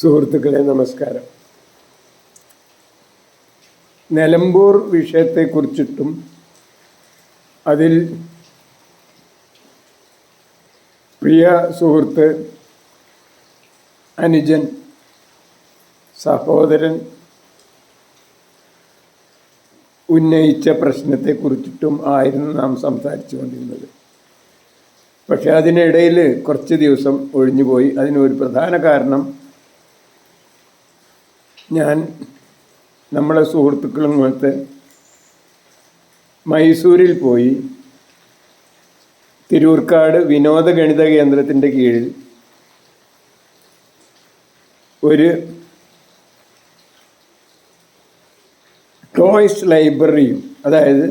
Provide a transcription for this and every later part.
സുഹൃത്തുക്കളെ നമസ്കാരം. നിലമ്പൂർ വിഷയത്തെക്കുറിച്ചിട്ടും അതിൽ പ്രിയ സുഹൃത്ത് അനുജൻ സഹോദരൻ ഉന്നയിച്ച പ്രശ്നത്തെക്കുറിച്ചിട്ടും ആയിരുന്നു നാം സംസാരിച്ചു കൊണ്ടിരുന്നത്. പക്ഷെ അതിനിടയിൽ കുറച്ച് ദിവസം ഒഴിഞ്ഞുപോയി. അതിനൊരു പ്രധാന കാരണം ഞാൻ നമ്മളെ സുഹൃത്തുക്കളും കൊടുത്ത് മൈസൂരിൽ പോയി തിരൂർക്കാട് വിനോദ ഗണിത കേന്ദ്രത്തിന്റെ കീഴിൽ ഒരു ടോയ്സ് ലൈബ്രറിയും അതായത്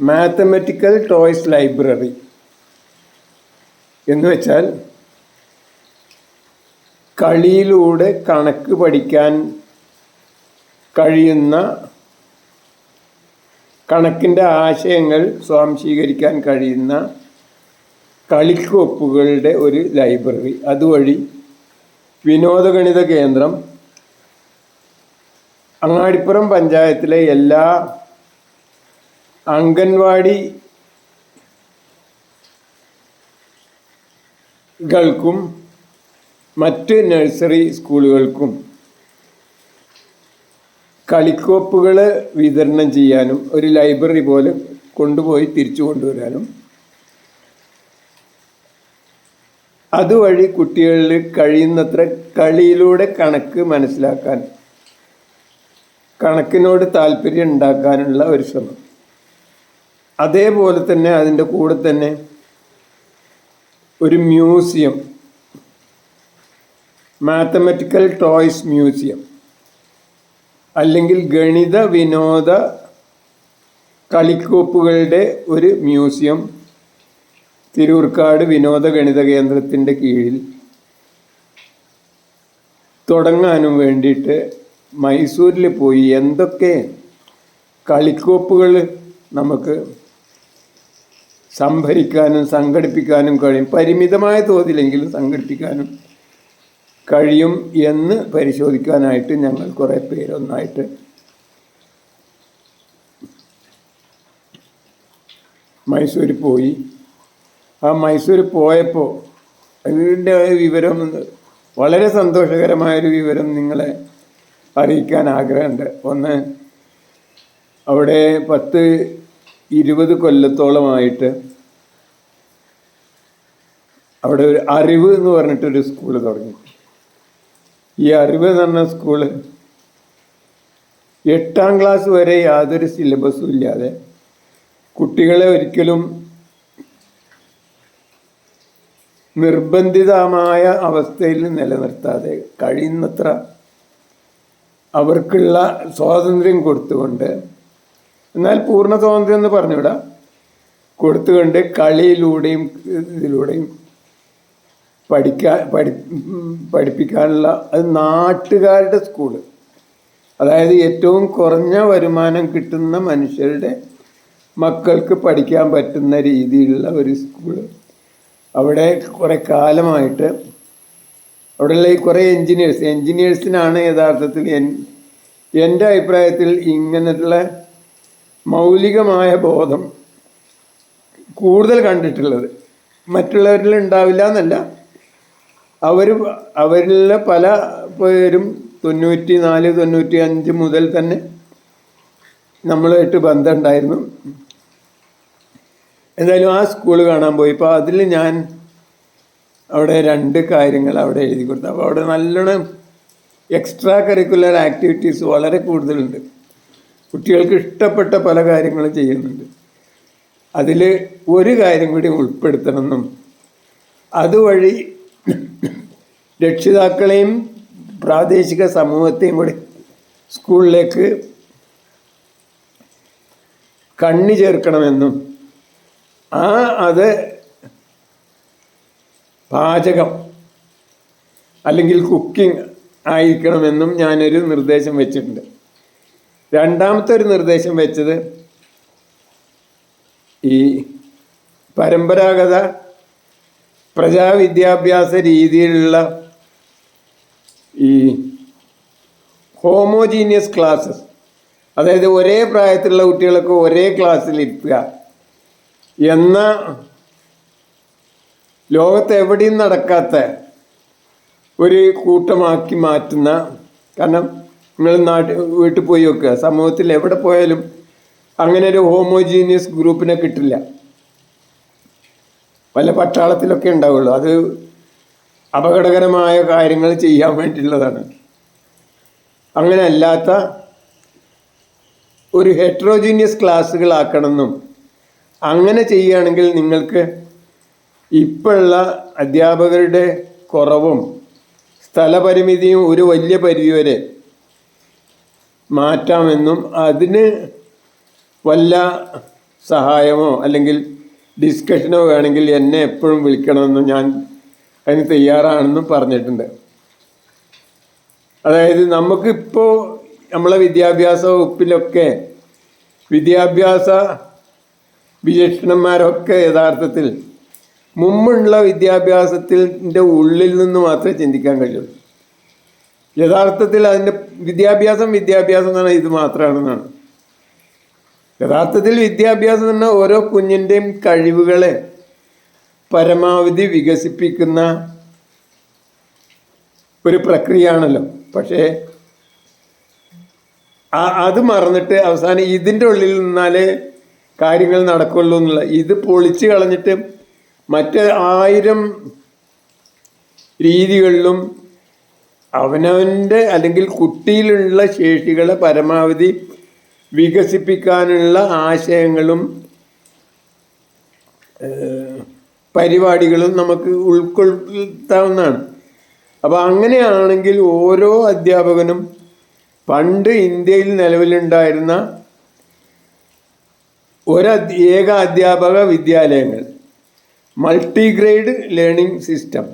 മാത്തമെറ്റിക്കൽ ടോയ്സ് ലൈബ്രറി എന്ന് വെച്ചാൽ കളിയിലൂടെ കണക്ക് പഠിക്കാൻ കഴിയുന്ന കണക്കിന്റെ ആശയങ്ങൾ സ്വാംശീകരിക്കാൻ കഴിയുന്ന കളിക്കൊപ്പുകളുടെ ഒരു ലൈബ്രറി. അതുവഴി വിനോദഗണിത കേന്ദ്രം അങ്ങാടിപ്പുറം പഞ്ചായത്തിലെ എല്ലാ അംഗൻവാടി മറ്റ് നഴ്സറി സ്കൂളുകൾക്കും കളിക്കോപ്പുകൾ വിതരണം ചെയ്യാനും ഒരു ലൈബ്രറി പോലെ കൊണ്ടുപോയി തിരിച്ചു കൊണ്ടുവരാനും. അതുവഴി കുട്ടികളിൽ കഴിയുന്നത്ര കളിയിലൂടെ കണക്ക് മനസ്സിലാക്കാൻ കണക്കിനോട് താല്പര്യം ഉണ്ടാക്കാനുള്ള ഒരു ശ്രമം. അതേപോലെ തന്നെ അതിന്റെ കൂടെ തന്നെ ഒരു മ്യൂസിയം മാത്തമെറ്റിക്കൽ ടോയ്സ് മ്യൂസിയം. അല്ലെങ്കിൽ ഗണിത വിനോദ കളിക്കോപ്പുകളുടെ ഒരു മ്യൂസിയം തിരൂർക്കാട് വിനോദ ഗണിത കേന്ദ്രത്തിന്റെ കീഴിൽ തുടങ്ങാനും വേണ്ടിയിട്ട് മൈസൂരിൽ പോയി എന്തൊക്കെ കളിക്കോപ്പുകൾ നമുക്ക് സംഭരിക്കാനും സംഘടിപ്പിക്കാനും കഴിയും. പരിമിതമായ തോതിലെങ്കിലും സംഘടിപ്പിക്കാനും കഴിയും എന്ന് പരിശോധിക്കാനായിട്ട് ഞങ്ങൾ കുറേ പേരൊന്നായിട്ട് മൈസൂർ പോയി. ആ മൈസൂർ പോയപ്പോൾ അതിന്റെ വിവരം വളരെ സന്തോഷകരമായൊരു വിവരം നിങ്ങളെ അറിയിക്കാൻ ആഗ്രഹമുണ്ട്. ഒന്ന് അവിടെ പത്ത് ഇരുപത് കൊല്ലത്തോളമായിട്ട് അവിടെ ഒരു അറിവ് എന്ന് പറഞ്ഞിട്ടൊരു സ്കൂൾ തുടങ്ങി. ഈ അറിവ് തന്ന സ്കൂൾ എട്ടാം ക്ലാസ് വരെ യാതൊരു സിലബസും ഇല്ലാതെ കുട്ടികളെ ഒരിക്കലും നിർബന്ധിതമായ അവസ്ഥയിൽ നിലനിർത്താതെ കഴിയുന്നത്ര അവർക്കുള്ള സ്വാതന്ത്ര്യം കൊടുത്തുകൊണ്ട് എന്നാൽ പൂർണ സ്വാതന്ത്ര്യം എന്ന് പറഞ്ഞുവിടാം. കൊടുത്തുകൊണ്ട് കളിയിലൂടെയും ഇതിലൂടെയും പഠിക്കാൻ പഠി പഠിപ്പിക്കാനുള്ള അത് നാട്ടുകാരുടെ സ്കൂൾ അതായത് ഏറ്റവും കുറഞ്ഞ വരുമാനം കിട്ടുന്ന മനുഷ്യരുടെ മക്കൾക്ക് പഠിക്കാൻ പറ്റുന്ന രീതിയിലുള്ള ഒരു സ്കൂൾ അവിടെ കുറേ കാലമായിട്ട് അവിടെയുള്ള ഈ കുറേ എൻജിനീയേഴ്സ് എൻജിനീയേഴ്സിനാണ് യഥാർത്ഥത്തിൽ എൻ എന്റെ അഭിപ്രായത്തിൽ ഇങ്ങനെയുള്ള മൗലികമായ ബോധം കൂടുതൽ കണ്ടിട്ടുള്ളത്. മറ്റുള്ളവരിൽ ഉണ്ടാവില്ല എന്നല്ല അവർ അവരിലെ പല പേരും തൊണ്ണൂറ്റി നാല് തൊണ്ണൂറ്റി അഞ്ച് മുതൽ തന്നെ നമ്മളുമായിട്ട് ബന്ധമുണ്ടായിരുന്നു. എന്തായാലും ആ സ്കൂൾ കാണാൻ പോയി. ഇപ്പോൾ അതിൽ ഞാൻ അവിടെ രണ്ട് കാര്യങ്ങൾ അവിടെ എഴുതി കൊടുത്തു. അപ്പോൾ അവിടെ നല്ലോണം എക്സ്ട്രാ കരിക്കുലർ ആക്ടിവിറ്റീസ് വളരെ കൂടുതലുണ്ട്. കുട്ടികൾക്ക് ഇഷ്ടപ്പെട്ട പല കാര്യങ്ങളും ചെയ്യുന്നുണ്ട്. അതിൽ ഒരു കാര്യം കൂടി ഉൾപ്പെടുത്തണമെന്നും അതുവഴി രക്ഷിതാക്കളെയും പ്രാദേശിക സമൂഹത്തെയും കൂടി സ്കൂളിലേക്ക് കണ്ണി ചേർക്കണമെന്നും ആ അത് പാചകം അല്ലെങ്കിൽ കുക്കിംഗ് ആയിരിക്കണമെന്നും ഞാനൊരു നിർദ്ദേശം വെച്ചിട്ടുണ്ട്. രണ്ടാമത്തെ ഒരു നിർദ്ദേശം വെച്ചത് ഈ പരമ്പരാഗത പ്രജാവിദ്യാഭ്യാസ രീതിയിലുള്ള ഈ ഹോമോജീനിയസ് ക്ലാസ്സസ് അതായത് ഒരേ പ്രായത്തിലുള്ള കുട്ടികളൊക്കെ ഒരേ ക്ലാസ്സിൽ ഇരുത്തുക എന്ന ലോകത്ത് എവിടെയും നടക്കാത്ത ഒരു കൂട്ടമാക്കി മാറ്റുന്ന കാരണം നിങ്ങൾ നാട്ടിൽ വീട്ടിൽ പോയി നോക്കുക. സമൂഹത്തിൽ എവിടെ പോയാലും അങ്ങനെ ഒരു ഹോമോജീനിയസ് ഗ്രൂപ്പിനെ കിട്ടില്ല. പല പട്ടാളത്തിലൊക്കെ ഉണ്ടാവുള്ളൂ. അത് അപകടകരമായ കാര്യങ്ങൾ ചെയ്യാൻ വേണ്ടിയുള്ളതാണ്. അങ്ങനെ അല്ലാത്ത ഒരു ഹെട്രോജീനിയസ് ക്ലാസ്സുകളാക്കണമെന്നും അങ്ങനെ ചെയ്യുകയാണെങ്കിൽ നിങ്ങൾക്ക് ഇപ്പോഴുള്ള അധ്യാപകരുടെ കുറവും സ്ഥലപരിമിതിയും ഒരു വലിയ പരിധിവരെ മാറ്റാമെന്നും അതിന് വല്ല സഹായമോ അല്ലെങ്കിൽ ഡിസ്കഷനോ വേണമെങ്കിൽ എന്നെ എപ്പോഴും വിളിക്കണമെന്നും ഞാൻ അതിന് തയ്യാറാണെന്നും പറഞ്ഞിട്ടുണ്ട്. അതായത് നമുക്കിപ്പോൾ നമ്മളെ വിദ്യാഭ്യാസ വകുപ്പിലൊക്കെ വിദ്യാഭ്യാസ വിചക്ഷണന്മാരൊക്കെ യഥാർത്ഥത്തിൽ മുമ്പുള്ള വിദ്യാഭ്യാസത്തിന്റെ ഉള്ളിൽ നിന്ന് മാത്രമേ ചിന്തിക്കാൻ കഴിയുള്ളൂ യഥാർത്ഥത്തിൽ അതിന്റെ വിദ്യാഭ്യാസം വിദ്യാഭ്യാസം എന്ന് ഇത് മാത്രമാണെന്നാണ്. യഥാർത്ഥത്തിൽ വിദ്യാഭ്യാസം എന്ന് ഓരോ കുഞ്ഞിന്റെയും കഴിവുകളെ പരമാവധി വികസിപ്പിക്കുന്ന ഒരു പ്രക്രിയയാണല്ലോ. പക്ഷേ അത് മറന്നിട്ട് അവസാനം ഇതിന്റെ ഉള്ളിൽ നിന്നാലേ കാര്യങ്ങൾ നടക്കുള്ളൂ എന്നുള്ള ഇത് പൊളിച്ച് കളഞ്ഞിട്ട് മറ്റ് ആയിരം രീതികളിലും അവനവന്റെ അല്ലെങ്കിൽ കുട്ടിയിലുള്ള ശേഷികളെ പരമാവധി വികസിപ്പിക്കാനുള്ള ആശയങ്ങളും പരിപാടികളും നമുക്ക് ഉൾക്കൊള്ളുത്താവുന്നതാണ് അപ്പോൾ അങ്ങനെയാണെങ്കിൽ ഓരോ അധ്യാപകനും പണ്ട് ഇന്ത്യയിൽ നിലവിലുണ്ടായിരുന്ന ഒരു ഏക അധ്യാപക വിദ്യാലയങ്ങൾ. Multigrade learning system.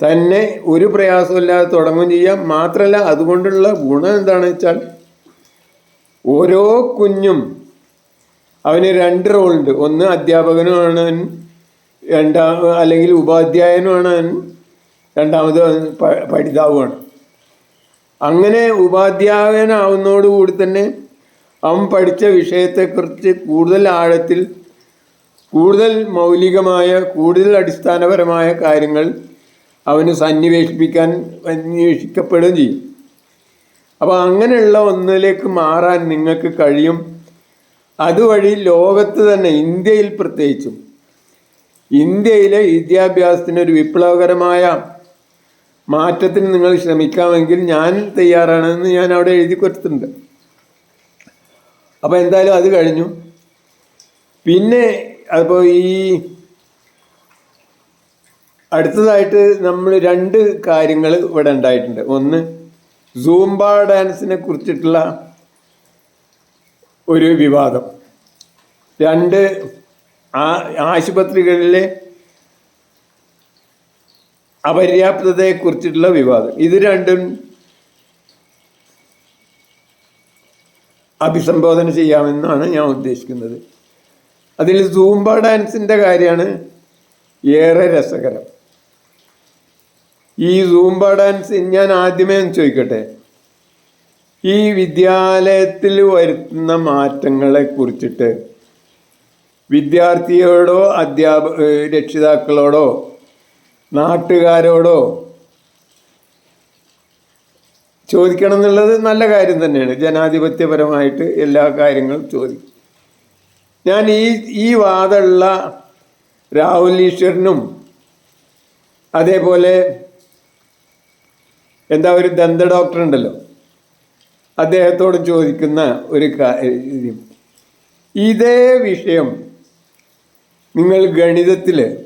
തന്നെ ഒരു പ്രയാസമില്ലാതെ തുടങ്ങുകയും ചെയ്യാം. മാത്രമല്ല അതുകൊണ്ടുള്ള ഗുണം എന്താണെന്ന് വെച്ചാൽ ഓരോ കുഞ്ഞും അവന് രണ്ട് റോളുണ്ട്. ഒന്ന് അധ്യാപകനുമാണ് രണ്ടാ അല്ലെങ്കിൽ ഉപാധ്യായനുമാണ് രണ്ടാമത് പഠിതാവുമാണ്. അങ്ങനെ ഉപാധ്യായനാവുന്നതോടുകൂടി തന്നെ അവൻ പഠിച്ച വിഷയത്തെക്കുറിച്ച് കൂടുതൽ ആഴത്തിൽ കൂടുതൽ മൗലികമായ കൂടുതൽ അടിസ്ഥാനപരമായ കാര്യങ്ങൾ അവന് സന്നിവേശിപ്പിക്കാൻ അന്വേഷിക്കപ്പെടുകയും ചെയ്യും. അപ്പോൾ അങ്ങനെയുള്ള ഒന്നിലേക്ക് മാറാൻ നിങ്ങൾക്ക് കഴിയും. അതുവഴി ലോകത്ത് തന്നെ ഇന്ത്യയിൽ പ്രത്യേകിച്ചും ഇന്ത്യയിലെ വിദ്യാഭ്യാസത്തിന് ഒരു വിപ്ലവകരമായ മാറ്റത്തിന് നിങ്ങൾ ശ്രമിക്കാമെങ്കിൽ ഞാൻ തയ്യാറാണെന്ന് ഞാൻ അവിടെ എഴുതി കൊടുത്തിട്ടുണ്ട്. അപ്പോൾ എന്തായാലും അത് കഴിഞ്ഞു. പിന്നെ അപ്പോൾ ഈ അടുത്തതായിട്ട് നമ്മൾ രണ്ട് കാര്യങ്ങൾ ഇവിടെ ഉണ്ടായിട്ടുണ്ട്. ഒന്ന് സൂംബ ഡാൻസിനെ കുറിച്ചിട്ടുള്ള ഒരു വിവാദം. രണ്ട് ആ- ആശുപത്രികളിലെ അപര്യാപ്തതയെക്കുറിച്ചിട്ടുള്ള വിവാദം. ഇത് രണ്ടും അഭിസംബോധന ചെയ്യാമെന്നാണ് ഞാൻ ഉദ്ദേശിക്കുന്നത്. അതിൽ സൂംബ ഡാൻസിന്റെ കാര്യമാണ് ഏറെ രസകരം. ഈ സൂംബ ഡാൻസ് ഞാൻ ആദ്യമേ ചോദിക്കട്ടെ? ഈ വിദ്യാലയത്തിൽ വരുത്തുന്ന മാറ്റങ്ങളെ കുറിച്ചിട്ട് വിദ്യാർത്ഥിയോടോ അധ്യാപ രക്ഷിതാക്കളോടോ നാട്ടുകാരോടോ ചോദിക്കണം എന്നുള്ളത് നല്ല കാര്യം തന്നെയാണ്. ജനാധിപത്യപരമായിട്ട് എല്ലാ കാര്യങ്ങളും ചോദിക്കും ഞാൻ ഈ ഈ വാദമുള്ള രാഹുൽ ഈശ്വരനും അതേപോലെ എന്താ ഒരു ദന്ത ഡോക്ടർ ഉണ്ടല്ലോ അദ്ദേഹത്തോട് ചോദിക്കുന്ന ഒരു കാര്യം ഇതേ വിഷയം നിങ്ങൾ ഗണിതത്തിൽ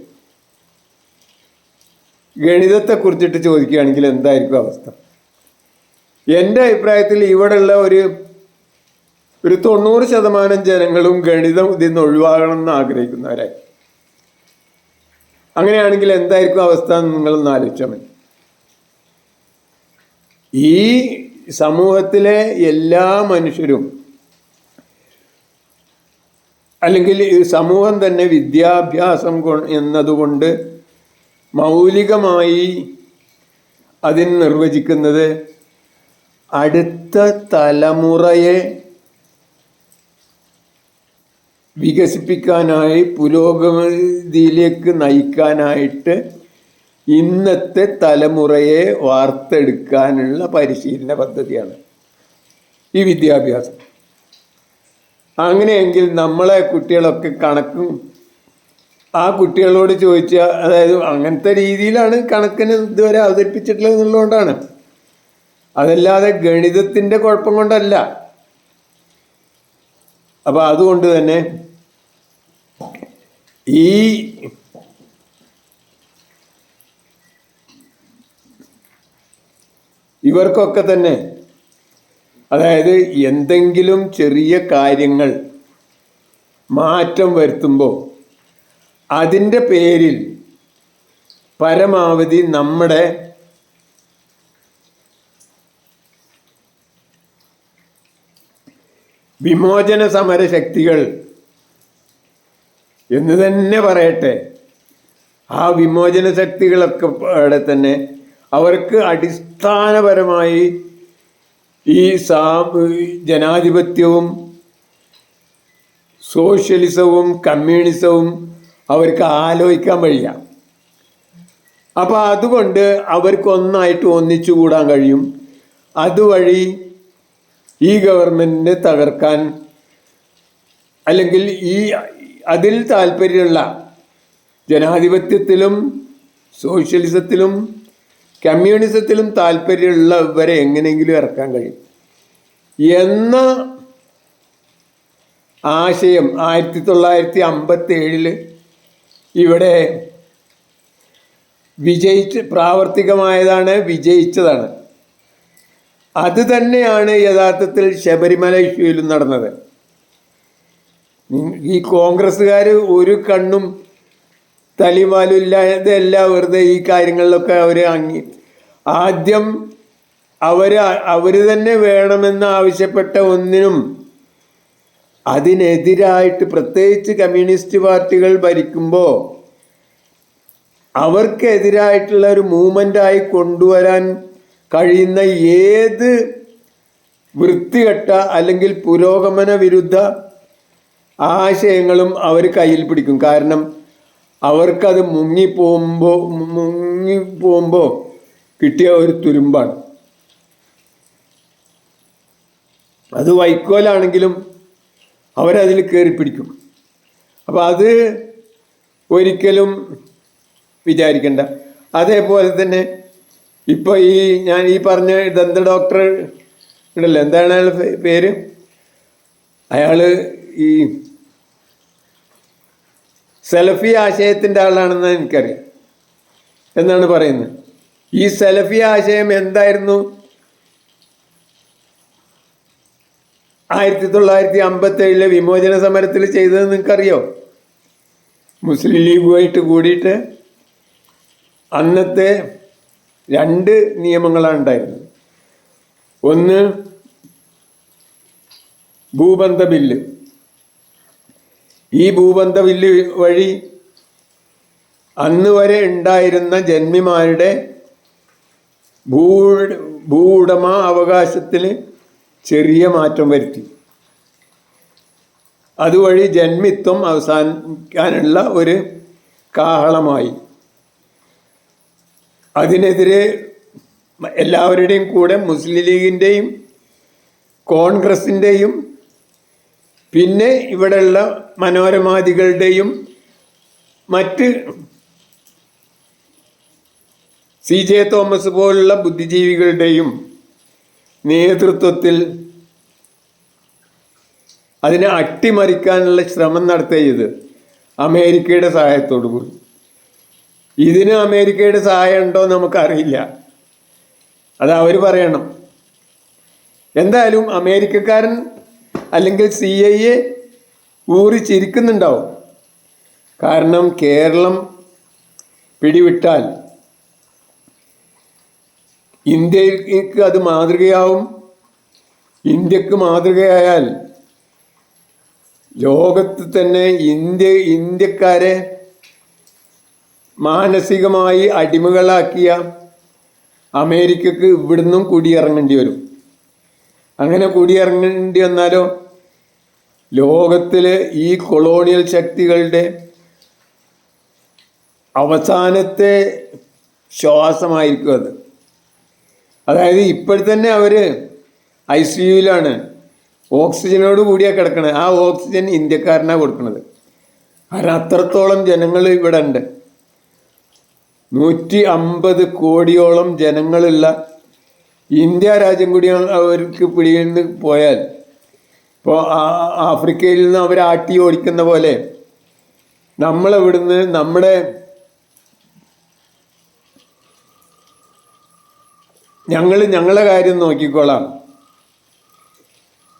ഗണിതത്തെ കുറിച്ചിട്ട് ചോദിക്കുകയാണെങ്കിൽ എന്തായിരിക്കും അവസ്ഥ? എന്റെ അഭിപ്രായത്തിൽ ഇവിടെയുള്ള ഒരു ഒരു തൊണ്ണൂറ് ശതമാനം ജനങ്ങളും ഗണിതം ഇതിൽ നിന്ന് ഒഴിവാകണം എന്ന് ആഗ്രഹിക്കുന്നവരായി. അങ്ങനെയാണെങ്കിൽ എന്തായിരിക്കും അവസ്ഥ എന്ന് നിങ്ങളൊന്ന് ആലോചിച്ചാൽ മതി. ഈ സമൂഹത്തിലെ എല്ലാ മനുഷ്യരും അല്ലെങ്കിൽ ഈ സമൂഹം തന്നെ വിദ്യാഭ്യാസം എന്നതുകൊണ്ട് മൗലികമായി അതിന് നിർവചിക്കുന്നത് അടുത്ത തലമുറയെ വികസിപ്പിക്കാനായി പുരോഗതിയിലേക്ക് നയിക്കാനായിട്ട് ഇന്നത്തെ തലമുറയെ വാർത്തെടുക്കാനുള്ള പരിശീലന പദ്ധതിയാണ് ഈ വിദ്യാഭ്യാസം. അങ്ങനെയെങ്കിൽ നമ്മളെ കുട്ടികളൊക്കെ കണക്കും ആ കുട്ടികളോട് ചോദിച്ച അതായത് അങ്ങനത്തെ രീതിയിലാണ് കണക്കിന് ഇതുവരെ അവതരിപ്പിച്ചിട്ടുള്ളത് എന്നുള്ളതുകൊണ്ടാണ്. അതല്ലാതെ ഗണിതത്തിന്റെ കുഴപ്പം കൊണ്ടല്ല. അപ്പോൾ അതുകൊണ്ട് തന്നെ ഈ ഇവർക്കൊക്കെ തന്നെ അതായത് എന്തെങ്കിലും ചെറിയ കാര്യങ്ങൾ മാറ്റം വരുത്തുമ്പോൾ അതിന്റെ പേരിൽ പരമാവധി നമ്മുടെ വിമോചന സമര ശക്തികൾ എന്ന് തന്നെ പറയട്ടെ. ആ വിമോചന ശക്തികളൊക്കെ അവിടെ തന്നെ അവർക്ക് അടിസ്ഥാനപരമായി ഈ സാ ജനാധിപത്യവും സോഷ്യലിസവും കമ്മ്യൂണിസവും അവർക്ക് ആലോചിക്കാൻ വഴിയ. അപ്പോൾ അതുകൊണ്ട് അവർക്കൊന്നായിട്ട് ഒന്നിച്ചു കൂടാൻ കഴിയും. അതുവഴി ഈ ഗവൺമെന്റിനെ തകർക്കാൻ അല്ലെങ്കിൽ ഈ അതിൽ താല്പര്യമുള്ള ജനാധിപത്യത്തിലും സോഷ്യലിസത്തിലും കമ്മ്യൂണിസത്തിലും താല്പര്യമുള്ളവരെ എങ്ങനെയെങ്കിലും ഇറക്കാൻ കഴിയും. എന്ന ആശയം ആയിരത്തി തൊള്ളായിരത്തി അമ്പത്തി ഏഴിൽ ഇവിടെ വിജയിച്ച് പ്രാവർത്തികമായതാണ് വിജയിച്ചതാണ്. അത് തന്നെയാണ് യഥാർത്ഥത്തിൽ ശബരിമല ഇഷ്യൂയിലും നടന്നത്. ഈ കോൺഗ്രസ്സുകാർ ഒരു കണ്ണും തലിമാലില്ലാതെയല്ല വെറുതെ ഈ കാര്യങ്ങളിലൊക്കെ അവർ അങ്ങി ആദ്യം അവർ അവർ തന്നെ വേണമെന്ന് ആവശ്യപ്പെട്ട ഒന്നിനും അതിനെതിരായിട്ട് പ്രത്യേകിച്ച് കമ്മ്യൂണിസ്റ്റ് പാർട്ടികൾ ഭരിക്കുമ്പോൾ അവർക്കെതിരായിട്ടുള്ള ഒരു മൂവ്മെന്റായി കൊണ്ടുവരാൻ കഴിയുന്ന ഏത് വൃത്തികെട്ട അല്ലെങ്കിൽ പുരോഗമന വിരുദ്ധ ആശയങ്ങളും അവർ കയ്യിൽ പിടിക്കും. കാരണം അവർക്കത് മുങ്ങിപ്പോകുമ്പോൾ മുങ്ങിപ്പോകുമ്പോൾ കിട്ടിയ ഒരു തുരുമ്പാണ്. അത് വൈക്കോലാണെങ്കിലും അവരതിൽ കയറി പിടിക്കും. അപ്പോൾ അത് ഒരിക്കലും വിചാരിക്കണ്ട. അതേപോലെ തന്നെ ഇപ്പോൾ ഈ ഞാൻ ഈ പറഞ്ഞ ദന്ത ഡോക്ടർ ഉണ്ടല്ലോ എന്താണ് അയാൾ പേര്? അയാൾ ഈ സെലഫി ആശയത്തിന്റെ ആളാണെന്ന് എനിക്കറിയാം. എന്നാണ് പറയുന്നത്. ഈ സെലഫി ആശയം എന്തായിരുന്നു? ആയിരത്തി തൊള്ളായിരത്തി അമ്പത്തി ഏഴിലെ വിമോചന സമരത്തിൽ ചെയ്തത് നിങ്ങൾക്കറിയോ? മുസ്ലിം ലീഗുമായിട്ട് കൂടിയിട്ട് അന്നത്തെ രണ്ട് നിയമങ്ങളാണ് ഉണ്ടായിരുന്നത്. ഒന്ന് ഭൂബന്ധ ബില്ല്. ഈ ഭൂബന്ധ വില്ല് വഴി അന്ന് വരെ ഉണ്ടായിരുന്ന ജന്മിമാരുടെ ഭൂ ഭൂവുടമ അവകാശത്തിന് ചെറിയ മാറ്റം വരുത്തി. അതുവഴി ജന്മിത്വം അവസാനിക്കാനുള്ള ഒരു കാഹളമായി. അതിനെതിരെ എല്ലാവരുടെയും കൂടെ മുസ്ലിം ലീഗിന്റെയും കോൺഗ്രസിന്റെയും പിന്നെ ഇവിടെയുള്ള മനോരമാദികളുടെയും മറ്റ് സി ജെ തോമസ് പോലുള്ള ബുദ്ധിജീവികളുടെയും നേതൃത്വത്തിൽ അതിനെ അട്ടിമറിക്കാനുള്ള ശ്രമം നടത്തിയത് അമേരിക്കയുടെ സഹായത്തോടു കൂടി. ഇതിന് അമേരിക്കയുടെ സഹായം ഉണ്ടോ നമുക്കറിയില്ല. അത് അവർ പറയണം. എന്തായാലും അമേരിക്കക്കാരൻ അല്ലെങ്കിൽ സി ഐ എ ഊറി ചിരിക്കുന്നുണ്ടാവും. കാരണം കേരളം പിടിവിട്ടാൽ ഇന്ത്യയ്ക്ക് അത് മാതൃകയാവും. ഇന്ത്യയ്ക്ക് മാതൃകയായാൽ ലോകത്ത് തന്നെ ഇന്ത്യ ഇന്ത്യക്കാരെ മാനസികമായി അടിമകളാക്കിയ അമേരിക്കക്ക് ഇവിടുന്നും കുടിയിറങ്ങേണ്ടി വരും. അങ്ങനെ കൂടിയിറങ്ങേണ്ടി വന്നാലോ? ലോകത്തിലെ ഈ കൊളോണിയൽ ശക്തികളുടെ അവസാനത്തെ ശ്വാസമായിരിക്കും അത്. അതായത് ഇപ്പോഴത്തന്നെ അവർ ഐ സി യുയിലാണ് ഓക്സിജനോട് കൂടിയാണ് കിടക്കണത്. ആ ഓക്സിജൻ ഇന്ത്യക്കാരനാണ് കൊടുക്കുന്നത് കാരണം അത്രത്തോളം ജനങ്ങൾ ഇവിടെ ഉണ്ട് നൂറ്റി അമ്പത് കോടിയോളം ജനങ്ങളുള്ള ഇന്ത്യ രാജ്യം കൂടി അവർക്ക് പിടിയിൽ നിന്ന് പോയാൽ ഇപ്പോൾ ആഫ്രിക്കയിൽ നിന്ന് അവർ ആട്ടി ഓടിക്കുന്ന പോലെ നമ്മളിവിടുന്ന് നമ്മുടെ ഞങ്ങൾ ഞങ്ങളെ കാര്യം നോക്കിക്കോളാം.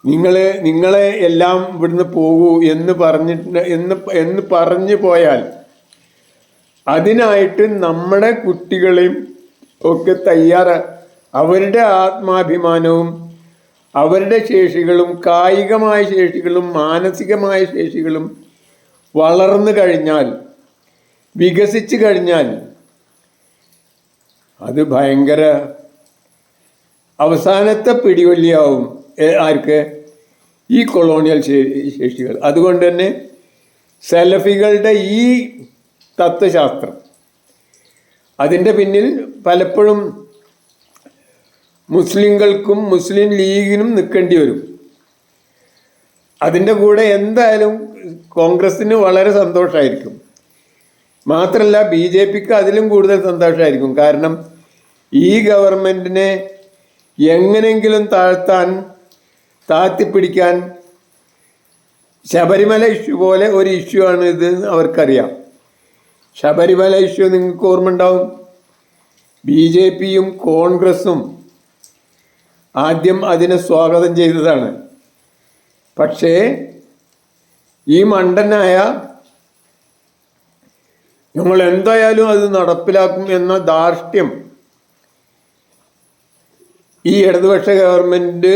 നിങ്ങൾ നിങ്ങളെ എല്ലാം ഇവിടുന്ന് പോകൂ എന്ന് പറഞ്ഞിട്ട് എന്ന് എന്ന് പറഞ്ഞു പോയാൽ അതിനായിട്ട് നമ്മുടെ കുട്ടികളെയും ഒക്കെ തയ്യാറ അവരുടെ ആത്മാഭിമാനവും അവരുടെ ശേഷികളും കായികമായ ശേഷികളും മാനസികമായ ശേഷികളും വളർന്നു കഴിഞ്ഞാൽ വികസിച്ചു കഴിഞ്ഞാൽ അത് ഭയങ്കര അവസാനത്തെ പിടിവള്ളിയാവും. ആർക്ക്? ഈ കൊളോണിയൽ ശേഷികൾ. അതുകൊണ്ട് തന്നെ സെലഫികളുടെ ഈ തത്വശാസ്ത്രം അതിന്റെ പിന്നിൽ പലപ്പോഴും മുസ്ലിങ്ങൾക്കും മുസ്ലിം ലീഗിനും നിൽക്കേണ്ടി വരും. അതിന്റെ കൂടെ എന്തായാലും കോൺഗ്രസ്സിന് വളരെ സന്തോഷമായിരിക്കും. മാത്രമല്ല ബി ജെ പിക്ക് അതിലും കൂടുതൽ സന്തോഷമായിരിക്കും. കാരണം ഈ ഗവൺമെന്റിനെ എങ്ങനെങ്കിലും താഴ്ത്താൻ താത്തിപ്പിടിക്കാൻ ശബരിമല ഇഷ്യൂ പോലെ ഒരു ഇഷ്യൂ ആണ് ഇത് അവർക്കറിയാം. ശബരിമല ഇഷ്യൂ നിങ്ങൾക്ക് ഓർമ്മ ഉണ്ടാവും ബി ജെ പിയും കോൺഗ്രസും ആദ്യം അതിനെ സ്വാഗതം ചെയ്തതാണ്. പക്ഷേ ഈ മണ്ടനായ ഞങ്ങൾ എന്തായാലും അത് നടപ്പിലാക്കും എന്ന ധാർഷ്ട്യം ഈ ഇടതുപക്ഷ ഗവൺമെന്റ്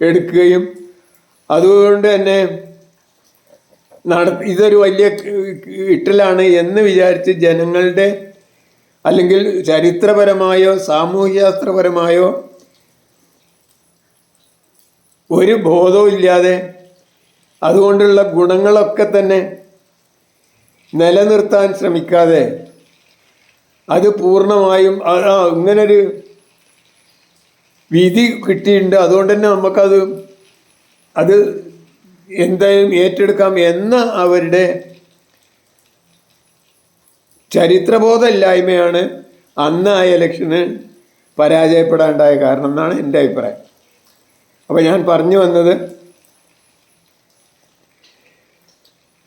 എടുക്കുകയും അതുകൊണ്ട് തന്നെ നട ഇതൊരു വലിയ ഇട്ടലാണ് എന്ന് വിചാരിച്ച് ജനങ്ങളുടെ അല്ലെങ്കിൽ ചരിത്രപരമായോ സാമൂഹ്യശാസ്ത്രപരമായോ ഒരു ബോധവും ഇല്ലാതെ അതുകൊണ്ടുള്ള ഗുണങ്ങളൊക്കെ തന്നെ നിലനിർത്താൻ ശ്രമിക്കാതെ അത് പൂർണമായും ആ ഇങ്ങനൊരു വിധി കിട്ടിയിട്ടുണ്ട്. അതുകൊണ്ട് തന്നെ നമുക്കത് അത് എന്തായാലും ഏറ്റെടുക്കാം എന്ന അവരുടെ ചരിത്രബോധമില്ലായ്മയാണ് അന്ന് ആ ഇലക്ഷന് പരാജയപ്പെടാണ്ടായ കാരണം എന്നാണ് എന്റെ അഭിപ്രായം. അപ്പോൾ ഞാൻ പറഞ്ഞു വന്നത്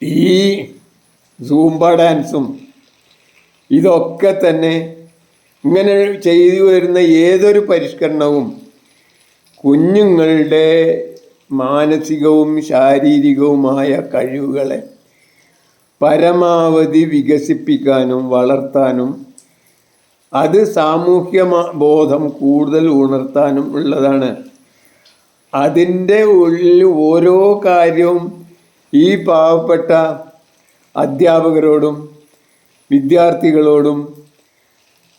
ഈ സൂംബ ഡാൻസും ഇതൊക്കെ തന്നെ ഇങ്ങനെ ചെയ്തു വരുന്ന ഏതൊരു പരിഷ്കരണവും കുഞ്ഞുങ്ങളുടെ മാനസികവും ശാരീരികവുമായ കഴിവുകളെ പരമാവധി വികസിപ്പിക്കാനും വളർത്താനും അത് സാമൂഹ്യ ബോധം കൂടുതൽ ഉണർത്താനും ഉള്ളതാണ് അതിന്റെ ഉള്ളിൽ ഓരോ കാര്യവും ഈ പാവപ്പെട്ട അധ്യാപകരോടും വിദ്യാർത്ഥികളോടും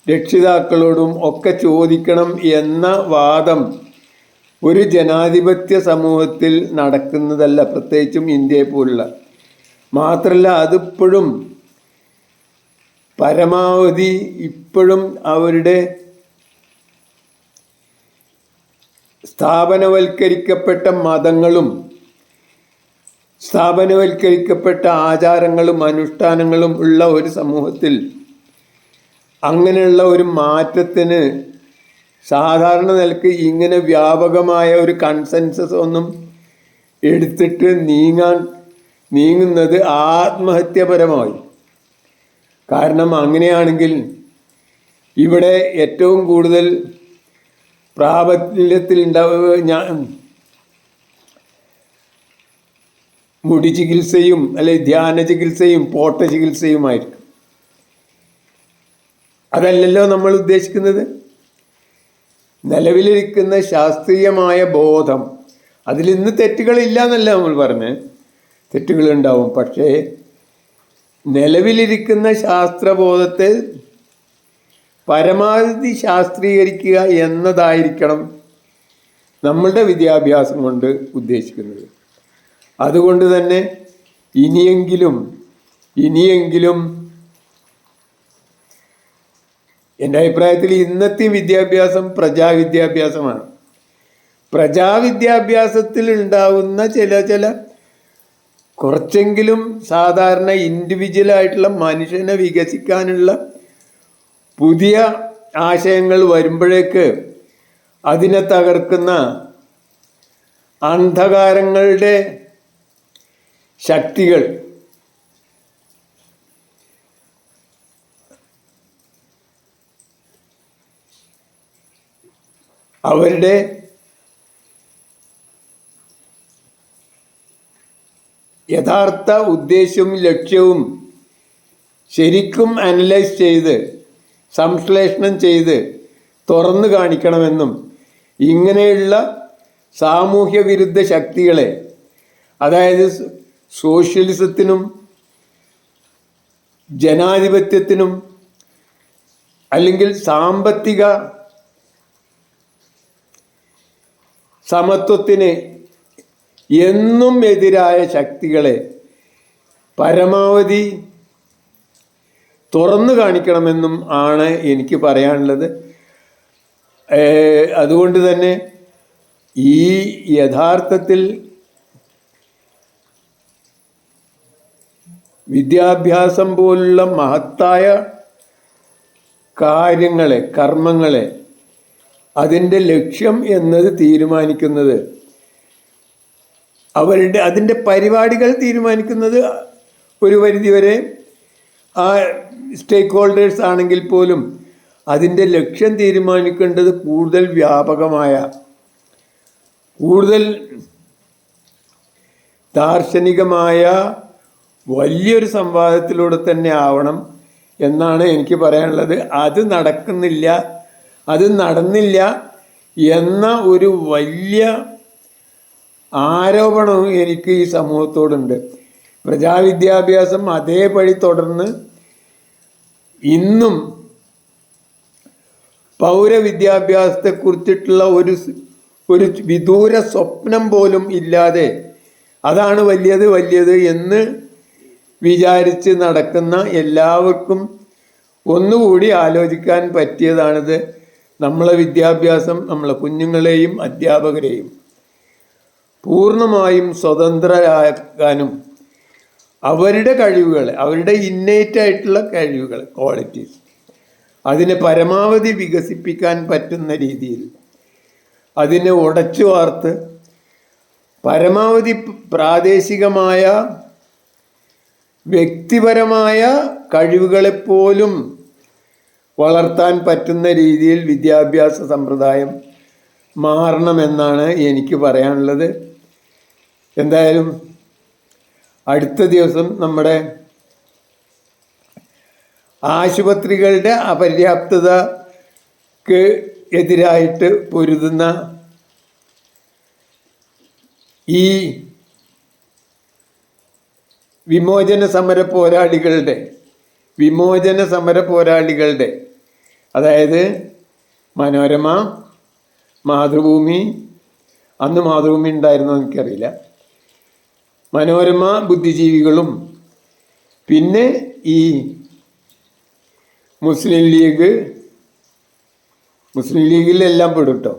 രക്ഷിതാക്കളോടും ഒക്കെ ചോദിക്കണം എന്ന വാദം ഒരു ജനാധിപത്യ സമൂഹത്തിൽ നടക്കുന്നതല്ല പ്രത്യേകിച്ചും ഇന്ത്യയെ പോലുള്ള. മാത്രമല്ല അതിപ്പോഴും പരമാവധി ഇപ്പോഴും അവരുടെ സ്ഥാപനവൽക്കരിക്കപ്പെട്ട മതങ്ങളും സ്ഥാപനവൽക്കരിക്കപ്പെട്ട ആചാരങ്ങളും അനുഷ്ഠാനങ്ങളും ഉള്ള ഒരു സമൂഹത്തിൽ അങ്ങനെയുള്ള ഒരു മാറ്റത്തിന് സാധാരണ നിലയ്ക്ക് ഇങ്ങനെ വ്യാപകമായ ഒരു കൺസെൻസസ് ഒന്നും എടുത്തിട്ട് നീങ്ങാൻ നീങ്ങുന്നത് ആത്മഹത്യപരമായി. കാരണം അങ്ങനെയാണെങ്കിൽ ഇവിടെ ഏറ്റവും കൂടുതൽ പ്രാബല്യത്തിൽ ഉണ്ടാവുക ഞാൻ മുടി ചികിത്സയും അല്ലെ ധ്യാന ചികിത്സയും പോട്ട ചികിത്സയുമായിരിക്കും. അതല്ലല്ലോ നമ്മൾ ഉദ്ദേശിക്കുന്നത്? നിലവിലിരിക്കുന്ന ശാസ്ത്രീയമായ ബോധം. അതിൽ ഇന്ന് തെറ്റുകളില്ല എന്നല്ല നമ്മൾ പറഞ്ഞ്. തെറ്റുകളുണ്ടാവും പക്ഷേ നിലവിലിരിക്കുന്ന ശാസ്ത്രബോധത്തെ പരമാവധി ശാസ്ത്രീകരിക്കുക എന്നതായിരിക്കണം നമ്മളുടെ വിദ്യാഭ്യാസം കൊണ്ട് ഉദ്ദേശിക്കുന്നത്. അതുകൊണ്ട് തന്നെ ഇനിയെങ്കിലും ഇനിയെങ്കിലും എന്റെ അഭിപ്രായത്തിൽ ഇന്നത്തെ വിദ്യാഭ്യാസം പ്രജാവിദ്യാഭ്യാസമാണ്. പ്രജാവിദ്യാഭ്യാസത്തിൽ ഉണ്ടാവുന്ന ചില ചില കുറച്ചെങ്കിലും സാധാരണ ഇൻഡിവിജ്വലായിട്ടുള്ള മനുഷ്യനെ വികസിക്കാനുള്ള പുതിയ ആശയങ്ങൾ വരുമ്പോഴേക്ക് അതിനെ തകർക്കുന്ന അന്ധകാരങ്ങളുടെ ശക്തികൾ അവരുടെ യഥാർത്ഥ ഉദ്ദേശവും ലക്ഷ്യവും ശരിക്കും അനലൈസ് ചെയ്ത് സംശ്ലേഷണം ചെയ്ത് തുറന്നു കാണിക്കണമെന്നും ഇങ്ങനെയുള്ള സാമൂഹ്യ വിരുദ്ധ ശക്തികളെ അതായത് സോഷ്യലിസത്തിനും ജനാധിപത്യത്തിനും അല്ലെങ്കിൽ സാമ്പത്തിക സമത്വത്തിന് എന്നും എതിരായ ശക്തികളെ പരമാവധി തുറന്നു കാണിക്കണമെന്നും ആണ് എനിക്ക് പറയാനുള്ളത്. അതുകൊണ്ട് തന്നെ ഈ യഥാർത്ഥത്തിൽ വിദ്യാഭ്യാസം പോലുള്ള മഹത്തായ കാര്യങ്ങളെ കർമ്മങ്ങളെ അതിന്റെ ലക്ഷ്യം എന്നത് തീരുമാനിക്കുന്നത് അവരുടെ അതിന്റെ പരിപാടികൾ തീരുമാനിക്കുന്നത് ഒരു പരിധിവരെ ആ സ്റ്റേക്ക് ഹോൾഡേഴ്സ് ആണെങ്കിൽ പോലും അതിന്റെ ലക്ഷ്യം തീരുമാനിക്കേണ്ടത് കൂടുതൽ വ്യാപകമായ കൂടുതൽ ദാർശനികമായ വലിയൊരു സംവാദത്തിലൂടെ തന്നെ ആവണം എന്നാണ് എനിക്ക് പറയാനുള്ളത്. അത് നടക്കുന്നില്ല അത് നടന്നില്ല എന്ന ഒരു വലിയ ആരോപണവും എനിക്ക് ഈ സമൂഹത്തോടുണ്ട്. പ്രജാവിദ്യാഭ്യാസം അതേപടി തുടർന്ന് ഇന്നും പൗരവിദ്യാഭ്യാസത്തെക്കുറിച്ചിട്ടുള്ള ഒരു ഒരു വിദൂര സ്വപ്നം പോലും ഇല്ലാതെ അതാണ് വലിയത് വലിയത് എന്ന് വിചാരിച്ച് നടക്കുന്ന എല്ലാവർക്കും ഒന്നുകൂടി ആലോചിക്കാൻ പറ്റിയതാണിത്. നമ്മളെ വിദ്യാഭ്യാസം നമ്മളെ കുഞ്ഞുങ്ങളെയും അധ്യാപകരെയും പൂർണമായും സ്വതന്ത്രരാക്കാനും അവരുടെ കഴിവുകൾ അവരുടെ ഇന്നേറ്റ് ആയിട്ടുള്ള കഴിവുകൾ ക്വാളിറ്റീസ് അതിനെ പരമാവധി വികസിപ്പിക്കാൻ പറ്റുന്ന രീതിയിൽ അതിനെ ഉടച്ചു വാർത്ത് പരമാവധി പ്രാദേശികമായ വ്യക്തിപരമായ കഴിവുകളെപ്പോലും വളർത്താൻ പറ്റുന്ന രീതിയിൽ വിദ്യാഭ്യാസ സമ്പ്രദായം മാറണമെന്നാണ് എനിക്ക് പറയാനുള്ളത്. എന്തായാലും അടുത്ത ദിവസം നമ്മുടെ ആശുപത്രികളുടെ അപര്യാപ്തതക്ക് എതിരായിട്ട് പൊരുതുന്ന ഈ വിമോചന സമര പോരാളികളുടെ വിമോചന സമര പോരാളികളുടെ അതായത് മനോരമ മാതൃഭൂമി അന്ന് മാതൃഭൂമി ഉണ്ടായിരുന്നോ എനിക്കറിയില്ല. മനോരമ ബുദ്ധിജീവികളും. പിന്നെ ഈ മുസ്ലിം ലീഗ് മുസ്ലിം ലീഗിലെല്ലാം പെടും കേട്ടോ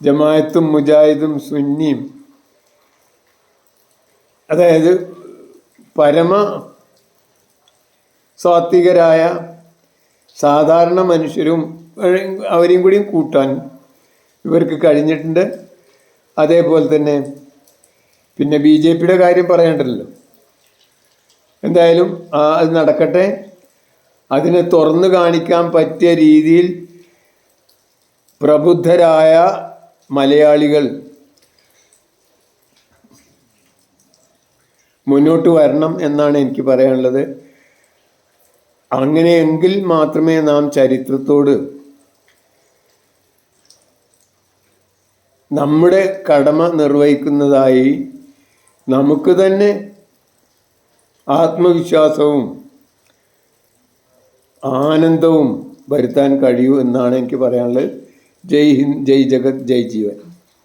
ജമായത്തും മുജാഹിദും സുന്നിയും. അതായത് പരമ സാത്വികരായ സാധാരണ മനുഷ്യരും അവരെയും കൂടിയും കൂട്ടാൻ ഇവർക്ക് കഴിഞ്ഞിട്ടുണ്ട്. അതേപോലെ തന്നെ പിന്നെ ബി ജെ പിയുടെ കാര്യം പറയേണ്ടല്ലോ. എന്തായാലും അത് നടക്കട്ടെ. അതിനെ തുറന്നു കാണിക്കാൻ പറ്റിയ രീതിയിൽ പ്രബുദ്ധരായ മലയാളികൾ മുന്നോട്ട് വരണം എന്നാണ് എനിക്ക് പറയാനുള്ളത്. അങ്ങനെയെങ്കിൽ മാത്രമേ നാം ചരിത്രത്തോട് നമ്മുടെ കടമ നിർവഹിക്കുന്നതായി നമുക്ക് തന്നെ ആത്മവിശ്വാസവും ആനന്ദവും വരുത്താൻ കഴിയൂ എന്നാണ് എനിക്ക് പറയാനുള്ളത്. ജയ് ഹിന്ദ് ജയ് ജഗത് ജയ് ജീവൻ.